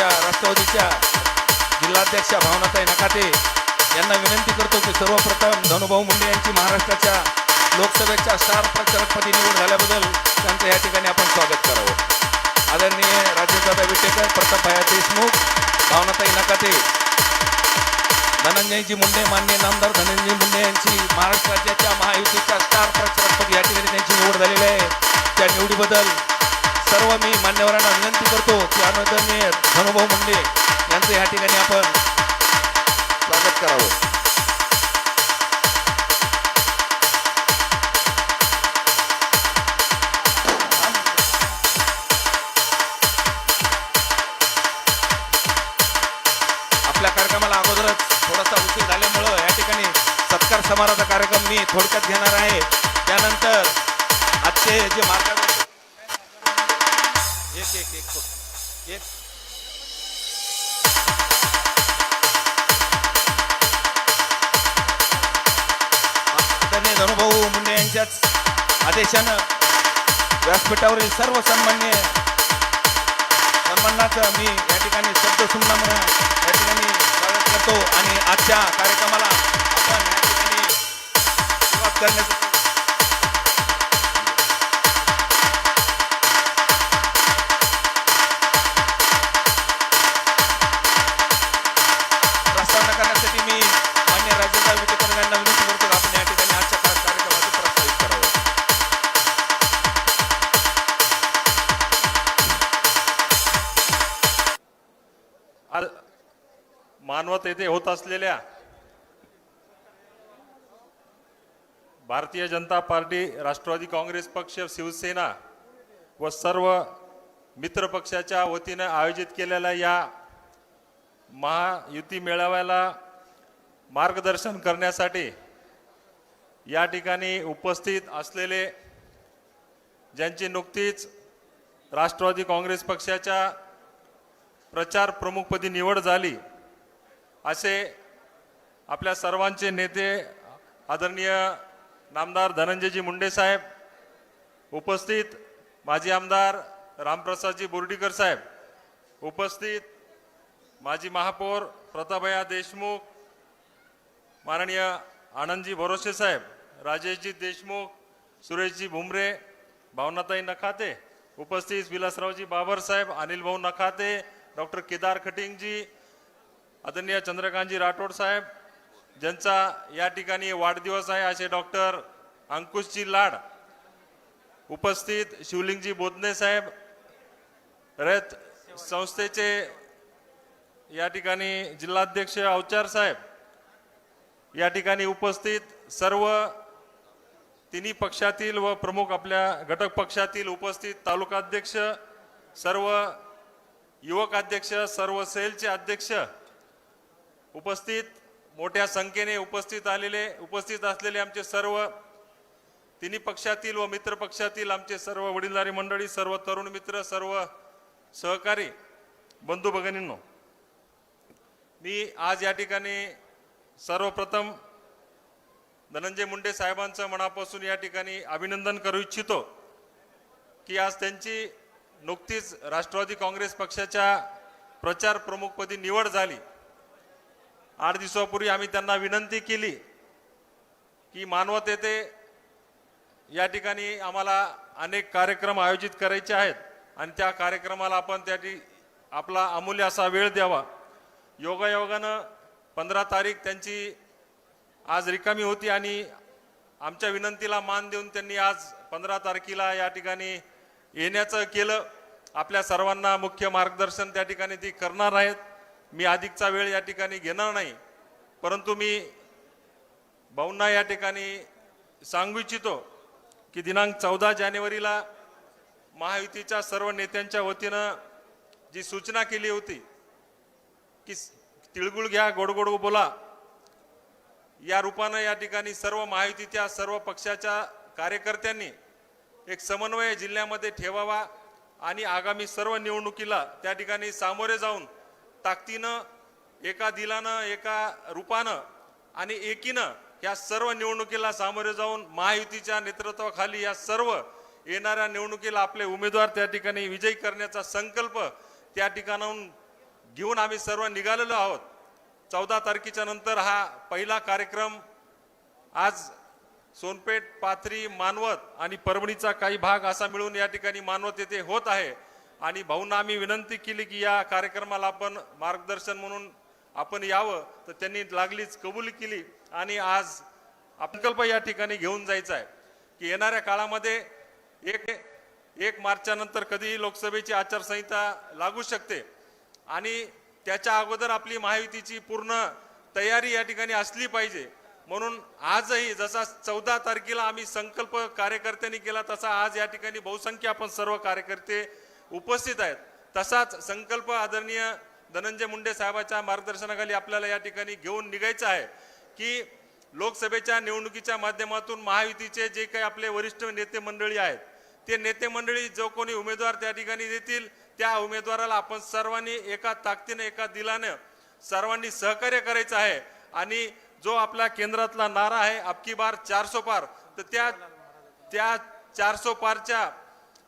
आमच्या राष्ट्रवादीच्या जिल्हाध्यक्षा भावनाताई नकाते यांना विनंती करतो की सर्वप्रथम धनुभाऊ मुंडे यांची महाराष्ट्राच्या लोकसभेच्या स्टार प्रचारकपदी निवड झाल्याबद्दल त्यांचं या ठिकाणी आपण स्वागत करावं. आदरणीय राजेशदादा विटेकर प्रतापभाया देशमुख भावनाताई नकाते धनंजयजी मुंडे मान्य नामदार धनंजय मुंडे यांची महाराष्ट्र राज्याच्या महायुतीच्या स्टार प्रचारकपदी या ठिकाणी त्यांची निवड झालेली आहे. त्या निवडीबद्दल सर्व मी मान्यवरांना विनंती करतो की मी धनुभाऊ मुंडे यांचं या ठिकाणी आपण स्वागत करावं. आपल्या कार्यक्रमाला अगोदरच थोडासा उशीर झाल्यामुळं या ठिकाणी सत्कार समारोहाचा कार्यक्रम मी थोडक्यात घेणार आहे. त्यानंतर आजचे जे मार्ग एक एक एक हो. एक. आदरणीय धनुभाऊ मुंडे यांच्याच आदेशानं व्यासपीठावरील सर्व सन्मान्य सन्मानाचं मी या ठिकाणी शब्द सुमना म्हणून या ठिकाणी स्वागत करतो आणि आजच्या कार्यक्रमाला आपण या ठिकाणी सुरुवात करण्याचं मानवत येथे होत असलेल्या भारतीय जनता पार्टी राष्ट्रवादी काँग्रेस पक्ष शिवसेना व सर्व मित्र पक्षाच्या वतीनं आयोजित केलेल्या या महायुती मेळाव्याला मार्गदर्शन करण्यासाठी या ठिकाणी उपस्थित असलेले ज्यांची नुकतीच राष्ट्रवादी काँग्रेस पक्षाच्या प्रचार प्रमुखपदी निवड झाली असे आपल्या सर्वांचे नेते आदरणीय नामदार धनंजयजी मुंडे साहेब उपस्थित माजी आमदार रामप्रसादजी बोर्डीकर साहेब उपस्थित माजी महापौर प्रतापया देशमुख माननीय आनंदजी भरोसे साहेब राजेशजी देशमुख सुरेशजी भुमरे भावनाताई नखाते उपस्थित विलासरावजी बाबर साहेब अनिल भाऊ नखाते डॉक्टर केदार खटिंगजी आदरणीय चंद्रकांतजी राठोड साहेब ज्यांचा या ठिकाणी वाढदिवस आहे असे डॉक्टर अंकुशजी लाड उपस्थित शिवलिंगजी बोधने साहेब रयत संस्थेचे या ठिकाणी जिल्हाध्यक्ष अवचार साहेब या ठिकाणी उपस्थित सर्व तिन्ही पक्षातील व प्रमुख आपल्या घटक पक्षातील उपस्थित तालुकाध्यक्ष सर्व युवक अध्यक्ष सर्व सेलचे अध्यक्ष उपस्थित मोठ्या संख्येने उपस्थित आलेले उपस्थित असलेले आमचे सर्व तिन्ही पक्षातील व मित्र पक्षातील आमचे सर्व वडीलधारी मंडळी सर्व तरुण मित्र सर्व सहकारी बंधू भगिनींनो मी आज या ठिकाणी सर्वप्रथम धनंजय मुंडे साहेबांचं मनापासून या ठिकाणी अभिनंदन करू इच्छितो की आज त्यांची नुकतीच राष्ट्रवादी काँग्रेस पक्षाच्या प्रचार प्रमुखपदी निवड झाली. आठ दिवसापूर्वी आम्ही त्यांना विनंती केली की मानवत येथे या ठिकाणी आम्हाला अनेक कार्यक्रम आयोजित करायचे आहेत आणि त्या कार्यक्रमाला आपण त्या आपला अमूल्य असा वेळ द्यावा. योगायोगानं पंधरा तारीख त्यांची आज रिकामी होती आणि आमच्या विनंतीला मान देऊन त्यांनी आज पंधरा तारखेला या ठिकाणी येण्याचं केलं. आपल्या सर्वांना मुख्य मार्गदर्शन त्या ठिकाणी ती करणार आहेत. मी अधिकचा वेळ या ठिकाणी घेणार नाही परंतु मी भाऊंना या ठिकाणी सांगू इच्छितो की दिनांक चौदा जानेवारीला महायुतीच्या सर्व नेत्यांच्या वतीनं जी सूचना केली होती की तिळगुळ घ्या गोड बोला या रूपानं या ठिकाणी सर्व महायुतीच्या सर्व पक्षाच्या कार्यकर्त्यांनी एक समन्वय जिल्ह्यामध्ये ठेवावा आणि आगामी सर्व निवडणुकीला त्या ठिकाणी सामोरे जाऊन ताकदीनं एका दिलानं एका रूपानं आणि एकीनं या सर्व निवडणुकीला सामोरे जाऊन महायुतीच्या नेतृत्वाखाली या सर्व येणाऱ्या निवडणुकीला आपले उमेदवार त्या ठिकाणी विजयी करण्याचा संकल्प त्या ठिकाणाहून घेऊन आम्ही सर्व निघालेलो आहोत. चौदा तारखेच्या नंतर हा पहिला कार्यक्रम आज सोनपेठ पाथरी मानवत आणि परभणीचा काही भाग असा मिळून या ठिकाणी मानवत येथे होत आहे. आणि भाऊंना आम्ही विनंती केली की या कार्यक्रमाला आपण मार्गदर्शन म्हणून आपण यावं तर त्यांनी लागलीच कबुली केली. आणि आज संकल्प या ठिकाणी घेऊन जायचा आहे की येणाऱ्या काळामध्ये एक एक मार्चच्या नंतर कधीही लोकसभेची आचारसंहिता लागू शकते. आणि त्याच्या अगोदर आपली महायुतीची पूर्ण तयारी या ठिकाणी असली पाहिजे. म्हणून आजही जसा चौदा तारखेला आम्ही संकल्प कार्यकर्त्यांनी केला तसा आज या ठिकाणी बहुसंख्य आपण सर्व कार्यकर्ते उपस्थित आहेत. तसाच संकल्प आदरणीय धनंजय मुंडे साहेबाच्या मार्गदर्शनाखाली आपल्याला या ठिकाणी घेऊन निघायचं आहे की लोकसभेच्या निवडणुकीच्या माध्यमातून महायुतीचे जे काही आपले वरिष्ठ नेते मंडळी आहेत ते नेते मंडळी जो कोणी उमेदवार त्या ठिकाणी देतील त्या उमेदवाराला आपण सर्वांनी एका ताकदीनं एका दिलानं सर्वांनी सहकार्य करायचं आहे. आणि जो आपला केंद्रातला नारा आहे अबकी बार चारसो पार तर त्या त्या चारसो पारच्या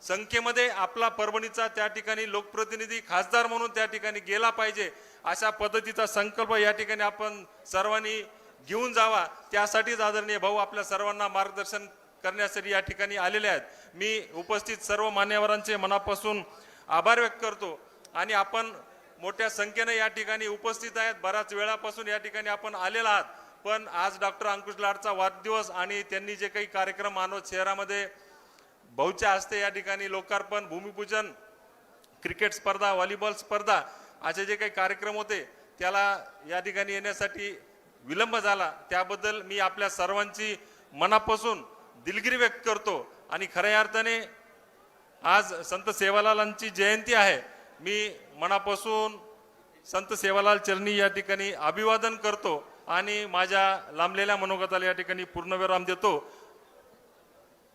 संख्येमध्ये आपला परभणीचा त्या ठिकाणी लोकप्रतिनिधी खासदार म्हणून त्या ठिकाणी गेला पाहिजे अशा पद्धतीचा संकल्प या ठिकाणी आपण सर्वांनी घेऊन जावा. त्यासाठीच आदरणीय भाऊ आपल्या सर्वांना मार्गदर्शन करण्यासाठी या ठिकाणी आलेले आहेत. मी उपस्थित सर्व मान्यवरांचे मनापासून आभार व्यक्त करतो आणि आपण मोठ्या संख्येने या ठिकाणी उपस्थित आहेत. बऱ्याच वेळापासून या ठिकाणी आपण आलेला आहात. पण आज डॉक्टर अंकुश लाडचा वाढदिवस आणि त्यांनी जे काही कार्यक्रम मानवत शहरामध्ये भाऊच्या हस्ते या ठिकाणी लोकार्पण भूमिपूजन क्रिकेट स्पर्धा व्हॉलीबॉल स्पर्धा असे जे काही कार्यक्रम होते त्याला या ठिकाणी येण्यासाठी विलंब झाला. त्याबद्दल मी आपल्या सर्वांची मनापासून दिलगिरी व्यक्त करतो. आणि खऱ्या अर्थाने आज संत सेवालालांची जयंती आहे. मी मनापासून संत सेवालाल चरणी या ठिकाणी अभिवादन करतो. आणि माझ्या लांबलेल्या मनोगताला या ठिकाणी पूर्णविराम देतो.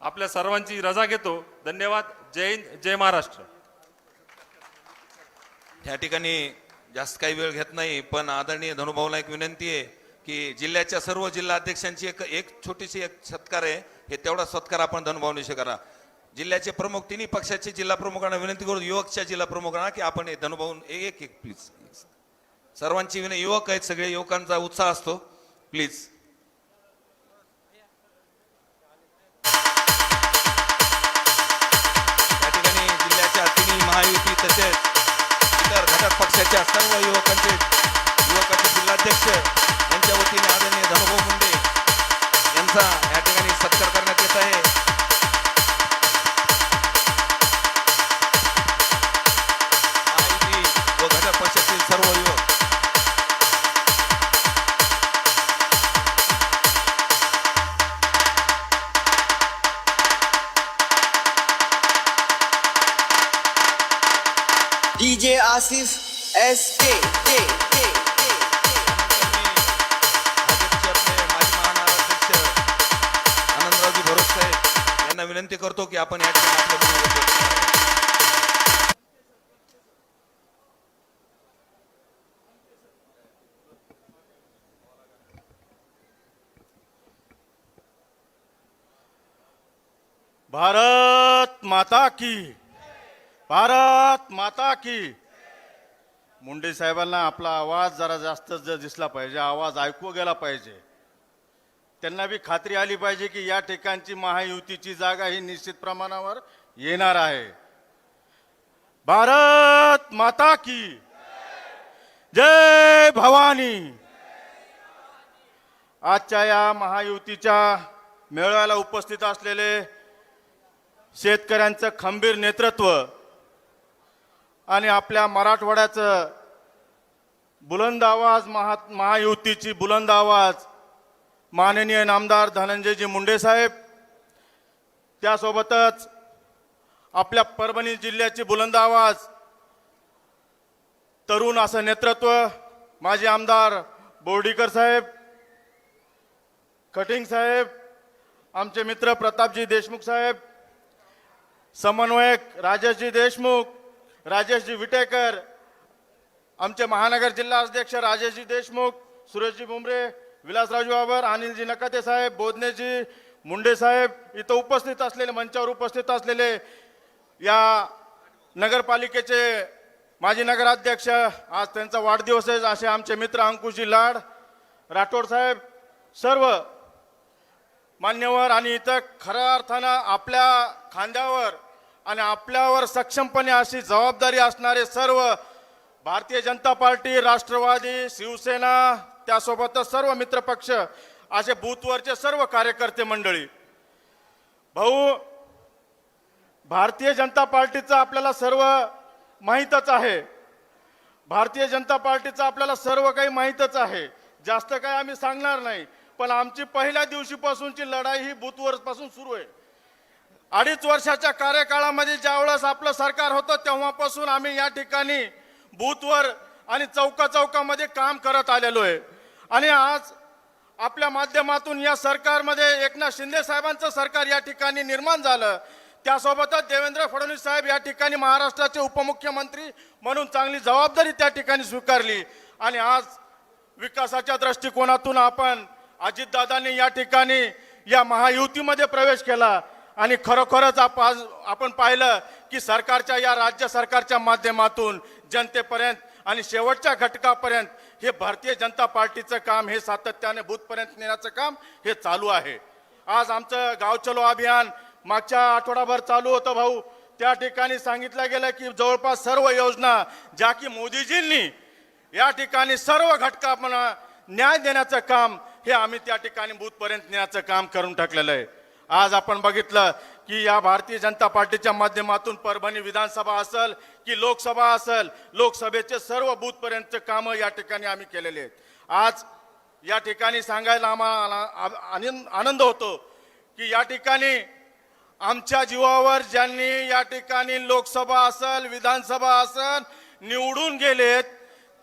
आपल्या सर्वांची रजा घेतो. धन्यवाद. जय हिंद जय महाराष्ट्र. या ठिकाणी जास्त काही वेळ घेत नाही पण आदरणीय धनुभाऊला एक विनंती आहे की जिल्ह्याच्या सर्व जिल्हा अध्यक्षांची एक एक छोटीशी एक सत्कार आहे. हे तेवढा सत्कार आपण धनुभाऊनिशी करा जिल्ह्याचे प्रमुख तिन्ही पक्षाचे जिल्हा प्रमुखांना विनंती करू युवकच्या जिल्हा प्रमुखांना की आपण हे धनुभाऊ एक एक प्लीज सर्वांची विनंती युवक आहेत सगळे युवकांचा उत्साह असतो. प्लीज महायुती तसेच इतर घटक पक्षाच्या सर्व युवकांचे युवकांचे जिल्हाध्यक्ष यांच्या वतीने आदरणीय धनुभाऊ मुंडे यांचा या ठिकाणी सत्कार करण्यात येत आहे. महायुती व घटक पक्षातील सर्व युवक DJ Asif SK. K, Anandraoji भरोस साहेब यांना विनंती करतो की आपण या ठिकाणी भारत माता की भारत माता की मुंडे साहेबांना आपला आवाज जरा जास्त जर दिसला पाहिजे आवाज ऐकू गेला पाहिजे. त्यांना बी खात्री आली पाहिजे की या ठिकाणची महायुतीची जागा ही निश्चित प्रमाणावर येणार आहे. भारत माता की जय भवानी. आजच्या या महायुतीच्या मेळाव्याला उपस्थित असलेले शेतकऱ्यांचं खंबीर नेतृत्व आणि आपल्या मराठवाड्याचं बुलंद आवाज महा महायुतीची बुलंद आवाज माननीय नामदार धनंजयजी मुंडे साहेब त्यासोबतच आपल्या परभणी जिल्ह्याची बुलंद आवाज तरुण असं नेतृत्व माजी आमदार बोर्डीकर साहेब कटिंग साहेब आमचे मित्र प्रतापजी देशमुख साहेब समन्वयक राजेशजी देशमुख राजेशजी विटेकर आमचे महानगर जिल्हा अध्यक्ष राजेशजी देशमुख सुरेशजी मुंबरे विलासरावजी बाबर अनिलजी नकाते साहेब बोधनेजी मुंडे साहेब इथं उपस्थित असलेले मंचावर उपस्थित असलेले या नगरपालिकेचे माजी नगराध्यक्ष आज त्यांचा वाढदिवस आहे असे आमचे मित्र अंकुशजी लाड राठोड साहेब सर्व मान्यवर आणि इथं खऱ्या अर्थानं आपल्या खांद्यावर आणि आपल्यावर सक्षमपणे अशी जबाबदारी असणारे सर्व भारतीय जनता पार्टी राष्ट्रवादी शिवसेना त्यासोबतच सर्व मित्रपक्ष असे बूथवरचे सर्व कार्यकर्ते मंडळी. भाऊ भारतीय जनता पार्टीचं आपल्याला सर्व माहीतच आहे. भारतीय जनता पार्टीचं आपल्याला सर्व काही माहीतच आहे. जास्त काही आम्ही सांगणार नाही. पण आमची पहिल्या दिवशीपासूनची लढाई ही बूथवर पासून सुरू आहे. अडीच वर्षाच्या कार्यकाळामध्ये ज्यावेळेस आपलं सरकार होतं तेव्हापासून आम्ही या ठिकाणी बूथवर आणि चौका चौकामध्ये काम करत आलेलो आहे. आणि आज आपल्या माध्यमातून या सरकारमध्ये एकनाथ शिंदे साहेबांचं सरकार या ठिकाणी निर्माण झालं. त्यासोबतच देवेंद्र फडणवीस साहेब या ठिकाणी महाराष्ट्राचे उपमुख्यमंत्री म्हणून चांगली जबाबदारी त्या ठिकाणी स्वीकारली. आणि आज विकासाच्या दृष्टिकोनातून आपण अजितदादांनी या ठिकाणी या महायुतीमध्ये प्रवेश केला. आणि खरोखरच आप- आपण पाहिलं की सरकारच्या या राज्य सरकारच्या माध्यमातून जनतेपर्यंत आणि शेवटच्या घटकापर्यंत हे भारतीय जनता पार्टीचं काम हे सातत्याने बूथपर्यंत नेण्याचं काम हे चालू आहे. आज आमचं गाव चलो अभियान मागच्या आठवडाभर चालू होतं भाऊ. त्या ठिकाणी सांगितलं गेलं की जवळपास सर्व योजना ज्या की मोदीजींनी या ठिकाणी सर्व घटकांना न्याय देण्याचं काम हे आम्ही त्या ठिकाणी बूथपर्यंत नेण्याचं काम करून टाकलेलं आहे. आज आपण बघितलं की या भारतीय जनता पार्टीच्या माध्यमातून परभणी विधानसभा असेल की लोकसभा असल लोकसभेचे सर्व बूथपर्यंतचे कामं या ठिकाणी आम्ही केलेले आहेत. आज या ठिकाणी सांगायला आम्हाला आनंद आनंद होतो की या ठिकाणी आमच्या जीवावर ज्यांनी या ठिकाणी लोकसभा असल विधानसभा असल निवडून गेलेत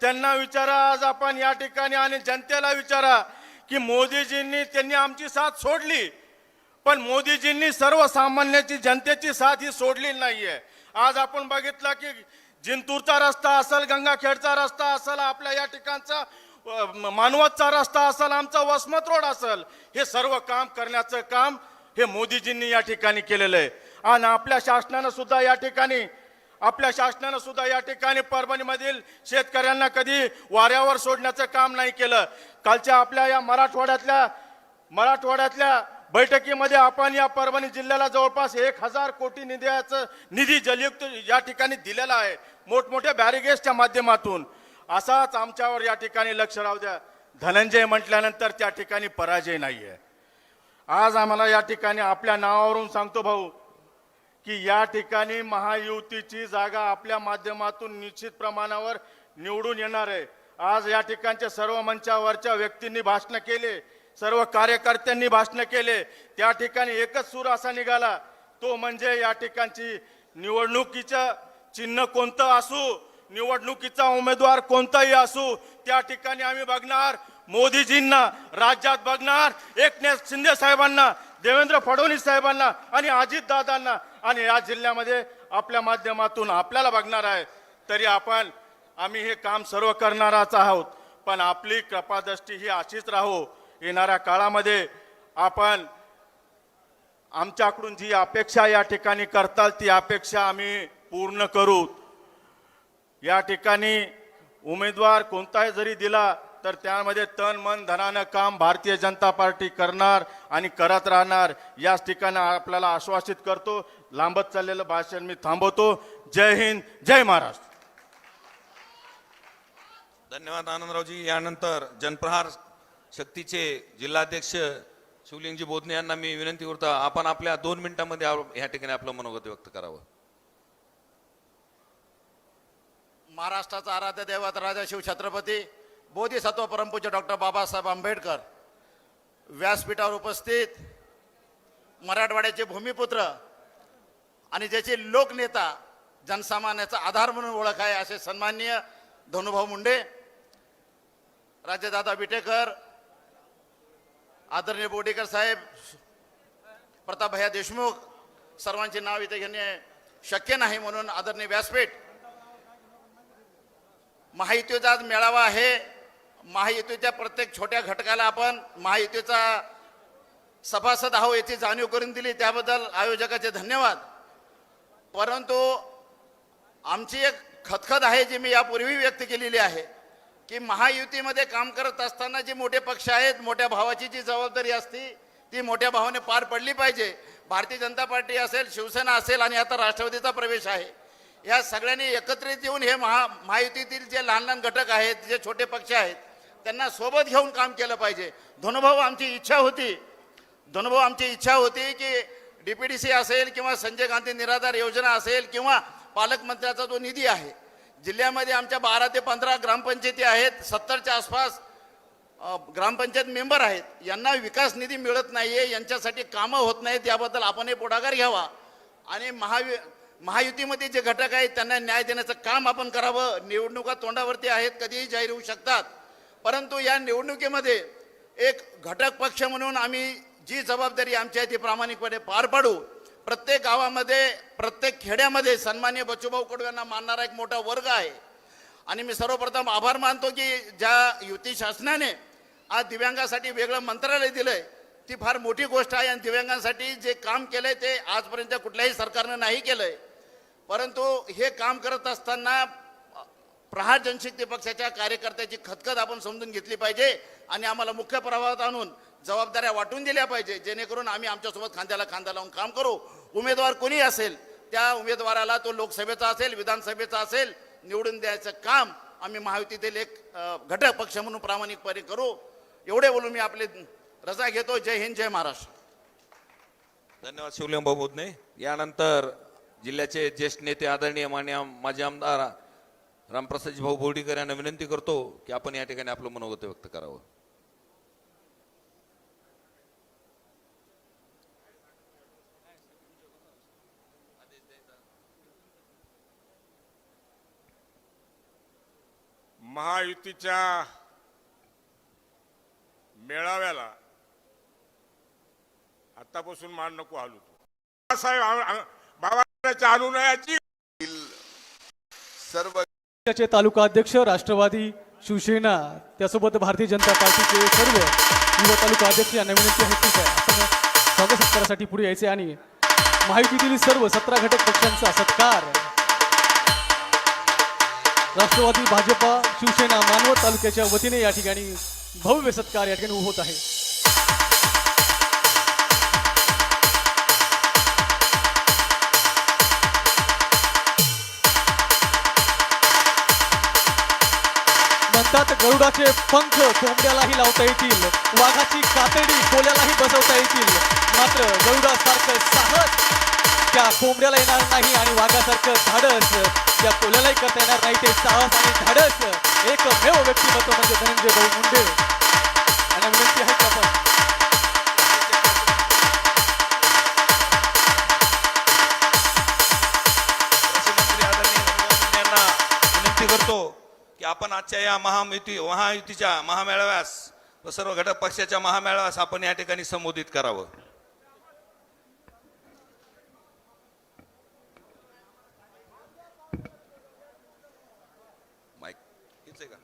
त्यांना विचारा आज आपण या ठिकाणी आणि जनतेला विचारा की मोदीजींनी त्यांनी आमची साथ सोडली. पण मोदीजींनी सर्वसामान्याची जनतेची साथ ही सोडली नाहीये. आज आपण बघितलं की जिंतूरचा रस्ता असेल गंगाखेडचा रस्ता असेल आपल्या या ठिकाणचा मानवतचा रस्ता असेल आमचा वसमत रोड असेल हे सर्व काम करण्याचं काम हे मोदीजींनी या ठिकाणी केलेलं आहे. आणि आपल्या शासनानं सुद्धा या ठिकाणी आपल्या शासनानं सुद्धा या ठिकाणी परभणीमधील शेतकऱ्यांना कधी वाऱ्यावर सोडण्याचं काम नाही केलं. कालच्या आपल्या या मराठवाड्यातल्या मराठवाड्यातल्या बैठकीमध्ये आपण या परभणी जिल्ह्याला जवळपास एक हजार कोटी निधीचं निधी जलयुक्त या ठिकाणी दिलेला आहे. मोठमोठ्या बॅरिगेजच्या माध्यमातून. असाच आमच्यावर या ठिकाणी लक्ष राहू द्या. धनंजय म्हटल्यानंतर त्या ठिकाणी पराजय नाही आहे आज आम्हाला या ठिकाणी आपल्या नावावरून सांगतो भाऊ की या ठिकाणी महायुतीची जागा आपल्या माध्यमातून निश्चित प्रमाणावर निवडून येणार आहे. आज या ठिकाणच्या सर्व मंचावरच्या व्यक्तींनी भाषण केले. सर्व कार्यकर्त्यांनी भाषण केले. त्या ठिकाणी एकच सूर असा निघाला. तो म्हणजे या ठिकाणची निवडणुकीचं चिन्ह कोणतं असू निवडणुकीचा उमेदवार कोणताही असू त्या ठिकाणी आम्ही बघणार. मोदीजींना राज्यात बघणार एकनाथ शिंदे साहेबांना देवेंद्र फडणवीस साहेबांना आणि अजितदादांना आणि या जिल्ह्यामध्ये आपल्या माध्यमातून आपल्याला बघणार आहे. तरी आपण आम्ही हे काम सर्व करणारच आहोत. पण आपली कृपादृष्टी ही अशीच राहो. येणाऱ्या काळामध्ये आपण आमच्याकडून जी अपेक्षा या ठिकाणी करताल ती अपेक्षा आम्ही पूर्ण करू. या ठिकाणी उमेदवार कोणताही जरी दिला तर त्यामध्ये तन मन धनानं काम भारतीय जनता पार्टी करणार आणि करत राहणार. याच ठिकाणी आपल्याला आश्वासित करतो लांबत चाललेलं भाषण मी थांबवतो. जय हिंद जय महाराष्ट्र. धन्यवाद आनंदरावजी. यानंतर जनप्रहार शक्तीचे जिल्हाध्यक्ष शिवलिंगजी बोधने यांना मी विनंती करतो आपण आपल्या दोन मिनिटांमध्ये या ठिकाणी आपलं मनोगत व्यक्त करावं. महाराष्ट्राचा आराध्य दैवत राजा शिवछत्रपती बोधिसत्व परमपूज्य डॉक्टर बाबासाहेब आंबेडकर व्यासपीठावर उपस्थित मराठवाड्याचे भूमिपुत्र आणि ज्याचे लोकनेता जनसामान्याचा आधार म्हणून ओळख आहे असे सन्माननीय धनुभाऊ मुंडे राज्यदादा विटेकर आदरणीय बोडेकर साहेब प्रतापभैया देशमुख सर्वांचे नाव इथे घेणे शक्य नाही म्हणून आदरणीय व्यासपीठ महायुतीचा आज मेळावा आहे. महायुतीच्या प्रत्येक छोट्या घटकाला आपण महायुतीचा सभासद आहो याची जाणीव करून दिली. त्याबद्दल आयोजकाचे धन्यवाद. परंतु आमची एक खतखत आहे जी मी यापूर्वी व्यक्त केलेली आहे. की महायुतीमध्ये काम करत असताना जे मोठे पक्ष आहेत मोठ्या भावाची जी जबाबदारी असती ती मोठ्या भावाने पार पडली पाहिजे. भारतीय जनता पार्टी असेल शिवसेना असेल आणि आता राष्ट्रवादीचा प्रवेश आहे. या सगळ्यांनी एकत्रित येऊन हे महा महायुतीतील जे लहान लहान घटक आहेत जे छोटे पक्ष आहेत त्यांना सोबत घेऊन काम केलं पाहिजे. धनुभाऊ आमची इच्छा होती. धनुभाऊ आमची इच्छा होती की डीपीडीसी असेल किंवा संजय गांधी निराधार योजना असेल किंवा पालकमंत्र्याचा जो निधी आहे जिल्ह्यामध्ये आमच्या बारा ते पंधरा ग्रामपंचायती आहेत सत्तरच्या आसपास ग्रामपंचायत मेंबर आहेत. यांना विकास निधी मिळत नाही आहे यांच्यासाठी कामं होत नाहीत याबद्दल आपणही पुढाकार घ्यावा. आणि महावि महायुतीमध्ये जे घटक आहेत त्यांना न्याय देण्याचं काम आपण करावं. निवडणुका तोंडावरती आहेत कधीही जाहीर होऊ शकतात. परंतु या निवडणुकीमध्ये एक घटक पक्ष म्हणून आम्ही जी जबाबदारी आमची आहे ती प्रामाणिकपणे पार पाडू प्रत्येक गावामध्ये प्रत्येक खेड्यामध्ये सन्मान्य बच्चूभाऊ कडू यांना मानणारा एक मोठा वर्ग आहे. आणि मी सर्वप्रथम आभार मानतो की ज्या युती शासनाने आज दिव्यांगासाठी वेगळं मंत्रालय दिलंय ती फार मोठी गोष्ट आहे आणि दिव्यांगांसाठी जे काम केलंय ते आजपर्यंत कुठल्याही सरकारनं नाही केलंय. परंतु हे काम करत असताना प्रहार जनशक्ती पक्षाच्या कार्यकर्त्याची खतखत आपण समजून घेतली पाहिजे आणि आम्हाला मुख्य प्रवाहात आणून जबाबदाऱ्या वाटून दिल्या पाहिजे. जेणेकरून आम्ही आमच्यासोबत खांद्याला खांदा लावून काम करू. उमेदवार कोणी असेल त्या उमेदवाराला तो लोकसभेचा असेल विधानसभेचा असेल निवडून द्यायचं काम आम्ही महायुतीतील एक घटक पक्ष म्हणून प्रामाणिकपणे करू. एवढे बोलून मी आपले रजा घेतो. जय हिंद जय महाराष्ट्र. धन्यवाद शिवलिंग भाऊ बुधने. यानंतर जिल्ह्याचे ज्येष्ठ नेते आदरणीय मान्य माजी आमदार रामप्रसादजी भाऊ बोर्डीकर यांना विनंती करतो की आपण या ठिकाणी आपलं मनोगत व्यक्त करावं. महायुतीच्या मेळाव्याला आतापासून मान नको हालू तू. साहेब आ- आ- बाबाच्या अनुनयाची सर्व पक्षाचे तालुका अध्यक्ष राष्ट्रवादी शिवसेना त्यासोबत भारतीय जनता पार्टीचे सर्व युवा तालुका अध्यक्ष यांना विनंती आहे स्वागत सत्कारासाठी पुढे यायचे आणि महायुतीतील सर्व सतरा घटक पक्षांचा सत्कार राष्ट्रवादी भाजपा शिवसेना मानवत तालुक्याच्या वतीने या ठिकाणी भव्य सत्कार या ठिकाणी होत आहे. म्हणतात गरुडाचे पंख कोंबड्यालाही लावता येतील वाघाची कातडी कोल्यालाही बसवता येतील. मात्र गरुडासारखं साहस त्या कोंबड्याला येणार नाही आणि वाघासारखं धाडस त्या कोल्यालाही करता येणार नाही ते साहस आणि धाडस. एकमेव व्यक्तिमत्व म्हणजे धनंजय भाऊ मुंडे. यांना विनंती आहे का पण विनंती करतो की आपण आजच्या या महायुती महायुतीच्या महामेळाव्यास व सर्व घटक पक्षाच्या महामेळाव्यास आपण या ठिकाणी संबोधित करावं माईक हेच आहे का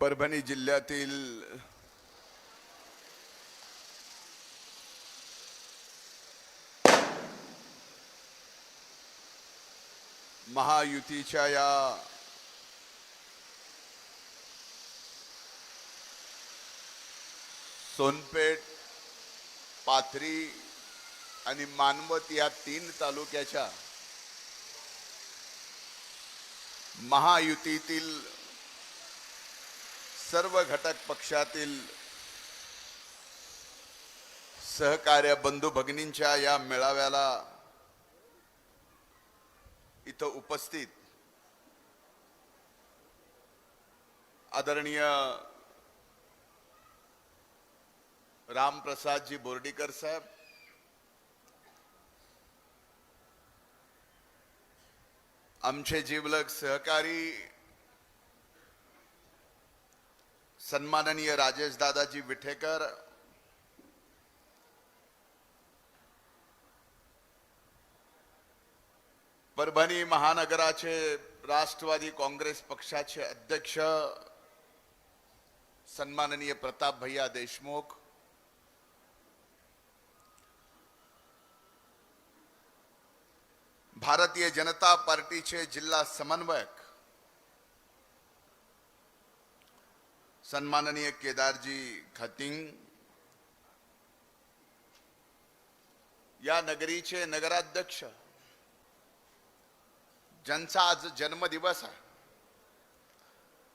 परभणी जिल्ह्यातील महायुतीच्या या सोनपेठ पाथरी आणि मानवत या तीन तालुक्याच्या महायुतीतील सर्व घटक पक्षातील सहकार्य बंधू भगिनींच्या या मेळाव्याला इथं उपस्थित आदरणीय रामप्रसादजी बोर्डीकर साहेब आमचे जीवलग सहकारी सन्माननीय राजेश दादाजी विठेकर परभणी महानगराचे राष्ट्रवादी काँग्रेस पक्षाचे अध्यक्ष सन्माननीय प्रताप भैया देशमुख भारतीय जनता पार्टीचे जिल्हा समन्वयक सन्माननीय केदारजी खतिंग या नगरीचे नगराध्यक्ष ज्यांचा आज जन्मदिवस आहे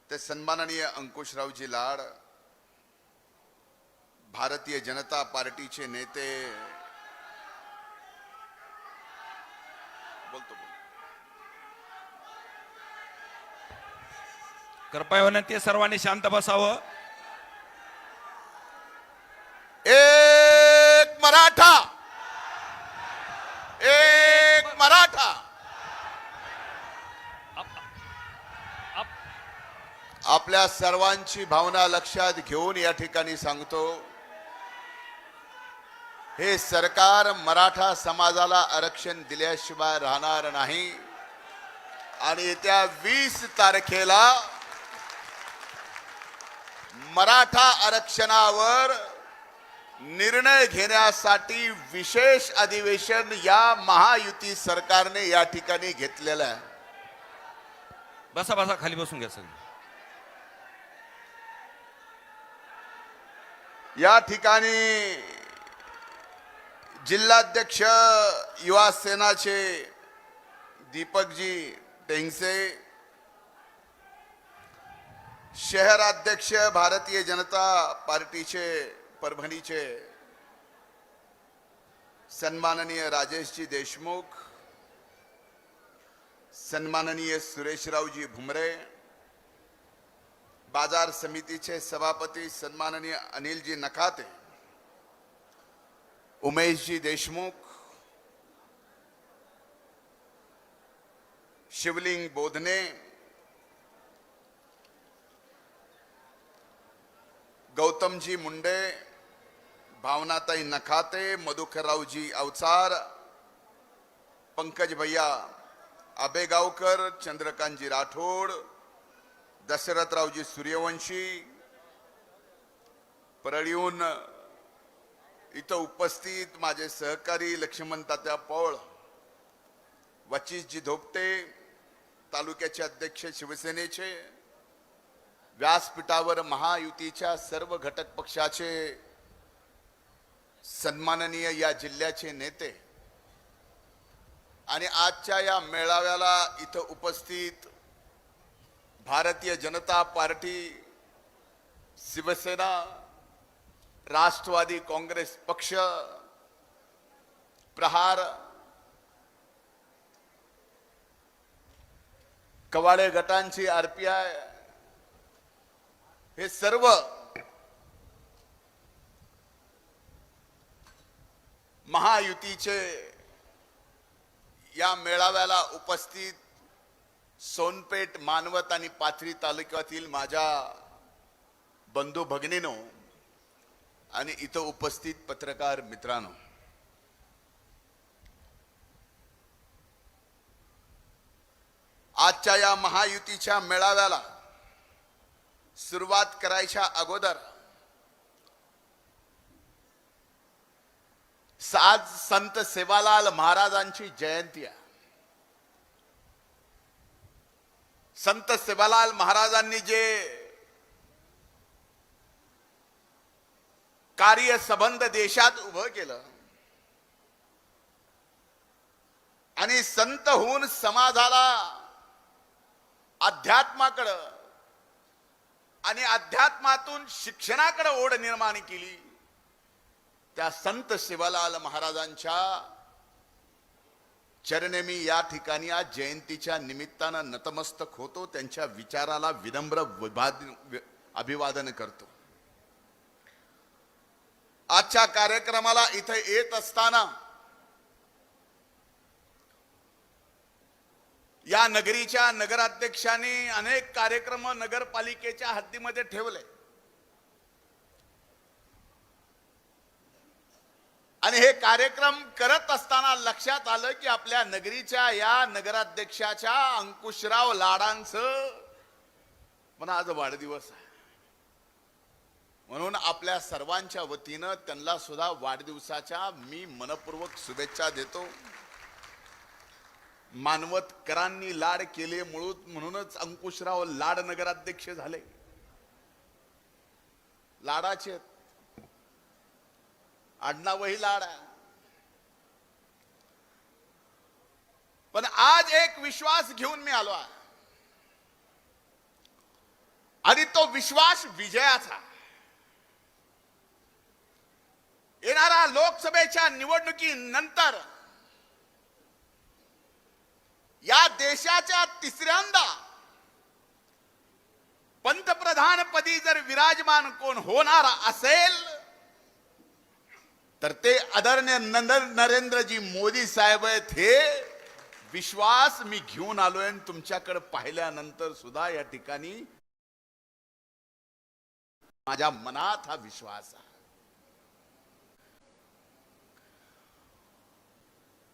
ते सन्माननीय अंकुशरावजी लाड भारतीय जनता पार्टीचे नेते बोलतो बोलतो. कृपया हो विनंती सर्वांनी शांत बसावं. एक मराठा. एक मराठा. आपल्या सर्वांची भावना लक्षात घेऊन या ठिकाणी सांगतो. हे सरकार मराठा समाजाला आरक्षण दिल्याशिवाय राहणार नाही. आणि येत्या वीस तारखेला मराठा आरक्षणावर निर्णय घेण्यासाठी विशेष अधिवेशन या महायुती सरकारने या ठिकाणी घेतलेलं आहे. बसा बसा खाली बसून घ्या सगळं. या ठिकाणी जिल्हाध्यक्ष युवा सेनाचे दीपकजी टेंगसे शहराध्यक्ष भारतीय जनता पार्टीचे परभणीचे सन्माननीय राजेशजी देशमुख सन्माननीय सुरेशरावजी भुमरे बाजार समितीचे सभापती सन्माननीय अनिलजी नखाते उमेशजी देशमुख शिवलिंग बोधने गौतमजी मुंडे भावनाताई नखाते मधुकररावजी अवचार पंकज भैया आबेगावकर चंद्रकांतजी राठोड दशरथरावजी सूर्यवंशी परळीहून इथं उपस्थित माझे सहकारी लक्ष्मण तात्या पौळ वचिसजी धोपटे तालुक्याचे अध्यक्ष शिवसेनेचे व्यासपीठावर महायुतीच्या सर्व घटक पक्षाचे सन्माननीय या जिल्ह्याचे नेते आणि आजच्या या मेळाव्याला इथं उपस्थित भारतीय जनता पार्टी शिवसेना राष्ट्रवादी काँग्रेस पक्ष प्रहार कवाडे गटांची आरपीआय हे सर्व महायुतीचे या मेळाव्याला उपस्थित सोनपेठ मानवत आणि पाथरी तालुक्यातील माझ्या बंधू भगिनीनो आणि इथं उपस्थित पत्रकार मित्रांनो आजच्या या महायुतीच्या मेळाव्याला सुरुवात करायच्या अगोदर आज संत सेवालाल महाराजांची जयंती आहे. संत सेवालाल महाराजांनी जे कार्य संबंध देशात उभं केलं आणि संत होऊन समाजाला अध्यात्माकडं आणि अध्यात्मातून शिक्षणाकडे ओढ निर्माण केली. त्या संत शिवलाल महाराजांच्या चरणे मी या ठिकाणी आज जयंतीच्या निमित्तानं नतमस्तक होतो. त्यांच्या विचाराला विनम्र अभिवादन करतो. आजच्या कार्यक्रमाला इथे येत असताना या नगरीच्या नगराध्यक्षांनी अनेक कार्यक्रम नगरपालिकेच्या हद्दीमध्ये ठेवले. आणि हे कार्यक्रम करत असताना लक्षात आलं की आपल्या नगरीच्या या नगराध्यक्षाच्या अंकुशराव लाडांचं पण आज वाढदिवस आहे. म्हणून आपल्या सर्वांच्या वतीनं त्यांना सुद्धा वाढदिवसाच्या मी मनपूर्वक शुभेच्छा देतो. मानवतकरांनी लाड केले मुळूत म्हणूनच अंकुशराव लाड नगराध्यक्ष झाले. लाडाचे आडनावही लाड पण आज एक विश्वास घेऊन मी आलो आहे. आणि तो विश्वास विजयाचा. येणारा लोकसभेच्या निवडणुकीनंतर या देशाच्या तिसऱ्यांदा पंतप्रधान पदी जर विराजमान कोण होणार असेल तर ते आदरणीय नरेंद्रजी मोदी साहेब आहेत हे विश्वास मी घेऊन आलोय आणि तुमच्याकडे पाहिल्यानंतर सुद्धा या ठिकाणी माझ्या मनात हा विश्वास आहे.